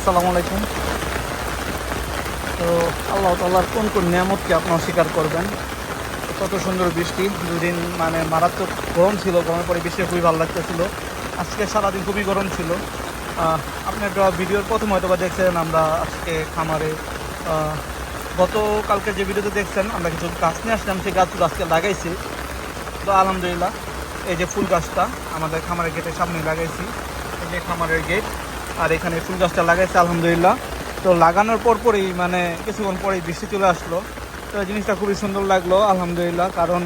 আসসালামু আলাইকুম। তো আল্লাহ তাল্লাহর কোন কোন নিয়ামতকে আপনারা স্বীকার করবেন? কত সুন্দর বৃষ্টি, দুদিন মানে মারাত্মক গরম ছিল, গরমের পরে বৃষ্টি খুবই ভালো লাগতেছিল। আজকে সারাদিন খুবই গরম ছিল। আপনি একটা ভিডিওর প্রথম হয়তো বা দেখছেন আমরা আজকে খামারে গতকালকে যে ভিডিওতে দেখছেন, আমরা কিছু গাছ নিয়ে আসলাম, সেই গাছগুলো আজকে লাগাইছি। তো আলহামদুলিল্লাহ, এই যে ফুল গাছটা আমাদের খামারের গেটের সামনে লাগাইছি। এই যে খামারের গেট আর এখানে ফুল গাছটা লাগাইছে, আলহামদুলিল্লাহ। তো লাগানোর পর পরই মানে কিছুক্ষণ পরেই বৃষ্টি চলে আসলো। তো এই জিনিসটা খুবই সুন্দর লাগল, আলহামদুলিল্লাহ, কারণ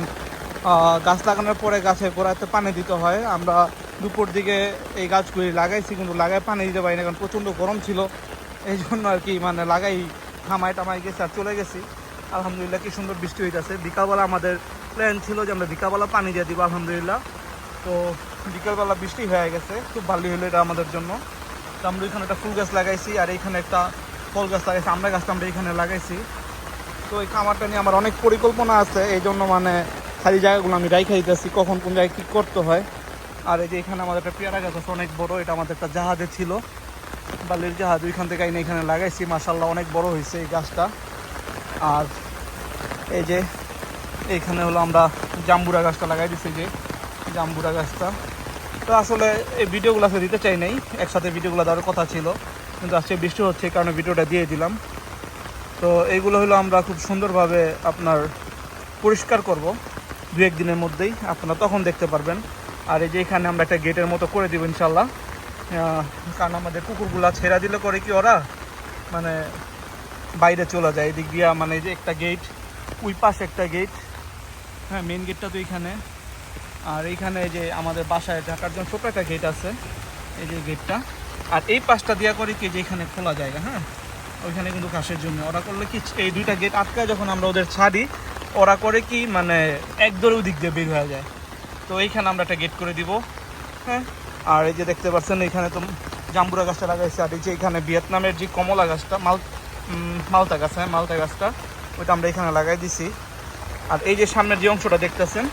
গাছ লাগানোর পরে গাছের গোড়াতে পানি দিতে হয়। আমরা দুপুর দিকে এই গাছগুলি লাগাইছি, কিন্তু লাগাই পানি দিতে পারি না, কারণ প্রচণ্ড গরম ছিল। এই জন্য আর কি মানে লাগাই থামাই টামাই গেছে আর চলে গেছি। আলহামদুলিল্লাহ, কি সুন্দর বৃষ্টি হইতেছে। বিকালবেলা আমাদের প্ল্যান ছিল যে আমরা বিকালবেলা পানি দিয়ে দিব, আলহামদুলিল্লাহ। তো বিকালবেলা বৃষ্টি হয়ে গেছে, খুব ভালোই হলো এটা আমাদের জন্য। তো আমরা এখানে একটা ফুল গাছ লাগাইছি আর এইখানে একটা ফল গাছ লাগাইছি, আমরা গাছটা আমরা এখানে লাগাইছি। তো এই খামারটা নিয়ে আমার অনেক পরিকল্পনা আছে, এই জন্য মানে খালি জায়গাগুলো আমি রাইখা দিতেছি, কখন কোন জায়গায় কী করতে হয়। আর এই যে এখানে আমাদের একটা পেয়ারা গাছ আছে, অনেক বড়, এটা আমাদের একটা জাহাজে ছিল। বালির জাহাজ, ওইখান থেকে আইনে এখানে লাগাইছি মাসাল্লাহ অনেক বড় হয়েছে এই গাছটা। আর এই যে এইখানে হলো আমরা জাম্বুরা গাছটা লাগাই দিছি যে জাম্বুরা গাছটা। তো আসলে এই ভিডিওগুলো আসলে দিতে চাই নাই। একসাথে ভিডিওগুলো দেওয়ার কথা ছিল। কিন্তু আজকে বৃষ্টি হচ্ছে কারণে ভিডিওটা দিয়ে দিলাম। তো এইগুলো হলো আমরা খুব সুন্দরভাবে আপনার পরিষ্কার করব দু এক দিনের মধ্যেই। আপনারা তখন দেখতে পারবেন। আর এই যে এখানে আমরা একটা গেটের মতো করে দিব ইনশাল্লাহ কারণ আমাদের কুকুরগুলা ছেড়া দিলে করে কি ওরা? মানে বাইরে চলে যায়। এদিক দিয়া মানে যে একটা গেট, ওই পাশে একটা গেট। হ্যাঁ মেন গেটটা তো এইখানে আর এইখানে যে আমাদের বাসায় ঢাকার জন্য ছোটো একটা গেট আছে। এই যে গেটটা আর এই পাশটা দেওয়া করে কি যে এখানে খোলা জায়গা হ্যাঁ? ওইখানে কিন্তু ঘাসের জন্য। ওরা করলে কি এই দুইটা গেট আটকায় যখন আমরা ওদের ছাড়ি, ওরা করে কি মানে এক দৌড়ে দিক দিয়ে বের হয়ে যায়। তো এইখানে আমরা একটা গেট করে দিব হ্যাঁ? আর এই যে দেখতে পাচ্ছেন এখানে তো জাম্বুরা গাছটা লাগাইছে। আর এই যে এখানে ভিয়েতনামের যে কমলা গাছটা, মাল মালতা গাছ হ্যাঁ? মালতা গাছটা, ওইটা আমরা এখানে লাগাই দিছি। আর এই যে সামনের যে অংশটা দেখতেছেন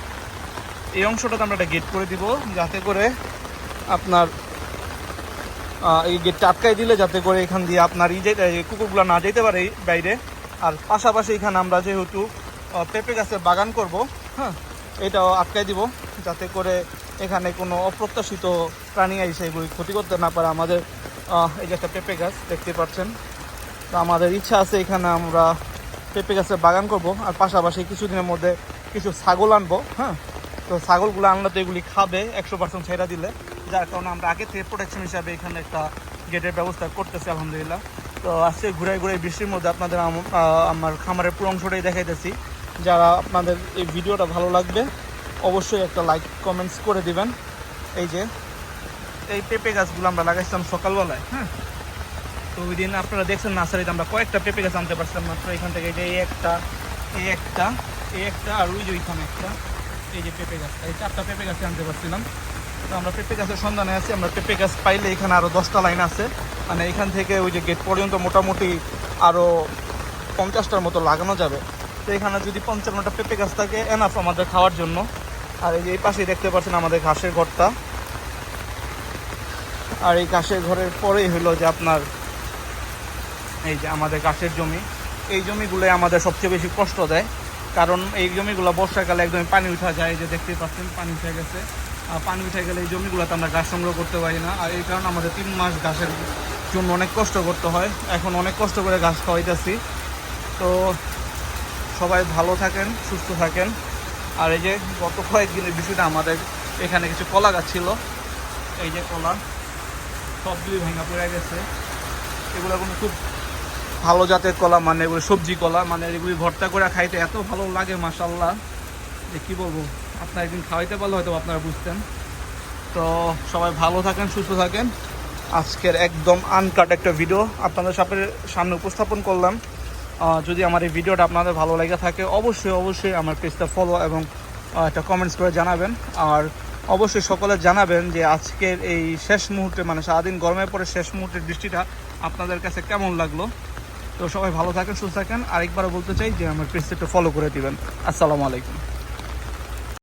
এই অংশটাতে আমরা একটা গেট করে দিব, যাতে করে আপনার এই গেটটা আটকাই দিলে যাতে করে এখান দিয়ে আপনার এই যে কুকুরগুলো না যেতে পারে বাইরে। আর পাশাপাশি এখানে আমরা যেহেতু পেঁপে গাছের বাগান করব হ্যাঁ এটাও আটকাই দিব, যাতে করে এখানে কোনো অপ্রত্যাশিত প্রাণী এসে এগুলি ক্ষতি করতে না পারে আমাদের এই যে একটা পেঁপে গাছ দেখতে পাচ্ছেন। তো আমাদের ইচ্ছা আছে এখানে আমরা পেঁপে গাছের বাগান করব, আর পাশাপাশি কিছুদিনের মধ্যে কিছু ছাগল আনব হ্যাঁ তো ছাগলগুলো আনলে তো এগুলি খাবে, একশো পার্সেন্ট ছেড়া দিলে। যার কারণে আমরা আগে থেকে প্রোটেকশন হিসাবে এখানে একটা গেটের ব্যবস্থা করতেছি, আলহামদুলিল্লাহ। তো আজকে ঘুরে ঘুরে বৃষ্টির মধ্যে আপনাদের আমার খামারের পুরো অংশটাই দেখাইতেছি। যারা আপনাদের এই ভিডিওটা ভালো লাগবে, অবশ্যই একটা লাইক কমেন্টস করে দিবেন। এই যে, এই পেঁপে গাছগুলো আমরা লাগাইছিলাম সকালবেলায় হ্যাঁ? তো ওই দিন আপনারা দেখছেন নার্সারিতে আমরা কয়েকটা পেঁপে গাছ আনতে পারছিলাম, মাত্র এখান থেকে এই একটা এই একটা এই একটা, আর ওই যে ওইখানে একটা। এই যে পেঁপে গাছ, এই চারটা পেঁপে গাছে আনতে পারছিলাম। তো আমরা পেঁপে গাছের সন্ধানে আছি, আমরা পেঁপে গাছ পাইলে এখানে আরও দশটা লাইন আছে। মানে এখান থেকে ওই যে গেট পর্যন্ত মোটামুটি আরও পঞ্চাশটার মতো লাগানো যাবে। তো এখানে যদি পঞ্চান্নটা পেঁপে গাছ থাকে এনাফ আমাদের খাওয়ার জন্য। আর এই যে এই পাশেই দেখতে পাচ্ছেন আমাদের ঘাসের ঘরটা। আর এই ঘাসের ঘরের পরেই হলো যে আপনার এই যে আমাদের গাছের জমি। এই জমিগুলো আমাদের সবচেয়ে বেশি কষ্ট দেয়। কারণ এই জমিগুলো বর্ষাকালে একদমই পানি উঠা যায় যে দেখতেই পাচ্ছেন, পানি উঠে গেছে। আর পানি উঠে গেলে এই জমিগুলোতে আমরা গাছ সংগ্রহ করতে পারি না। আর এই কারণে আমাদের তিন মাস ঘাসের জন্য অনেক কষ্ট করতে হয়। এখন অনেক কষ্ট করে ঘাস খাওয়াইতেছি। তো সবাই ভালো থাকেন, সুস্থ থাকেন। আর এই যে গত কয়েকদিনের বিষয়টা আমাদের এখানে কিছু কলা গাছ ছিল। এই যে কলা সবগুলি ভেঙা পড়ে গেছে। এগুলো কোনো খুব ভালো জাতের কলা মানে এগুলো সবজি কলা মানে এগুলি ভর্তা করে খাইতে এত ভালো লাগে মাসাল্লাহ যে কি বলব? আপনার একদিন খাওয়াইতে পারলে হয়তো আপনারা বুঝতেন। তো সবাই ভালো থাকেন, সুস্থ থাকেন। আজকের একদম আনকাট একটা ভিডিও আপনাদের সাথে সামনে উপস্থাপন করলাম। যদি আমার এই ভিডিওটা আপনাদের ভালো লেগে থাকে, অবশ্যই অবশ্যই আমার পেজটা ফলো এবং একটা কমেন্টস করে জানাবেন। আর অবশ্যই সকলে জানাবেন যে আজকের এই শেষ মুহূর্তে মানে সারাদিন গরমের পরে শেষ মুহূর্তের বৃষ্টিটা আপনাদের কাছে কেমন লাগল। তো সবাই ভালো থাকেন, সুস্থ থাকেন। আরেকবারও বলতে চাই যে আমার পেজটা ফলো করে দিবেন। আসসালামু আলাইকুম।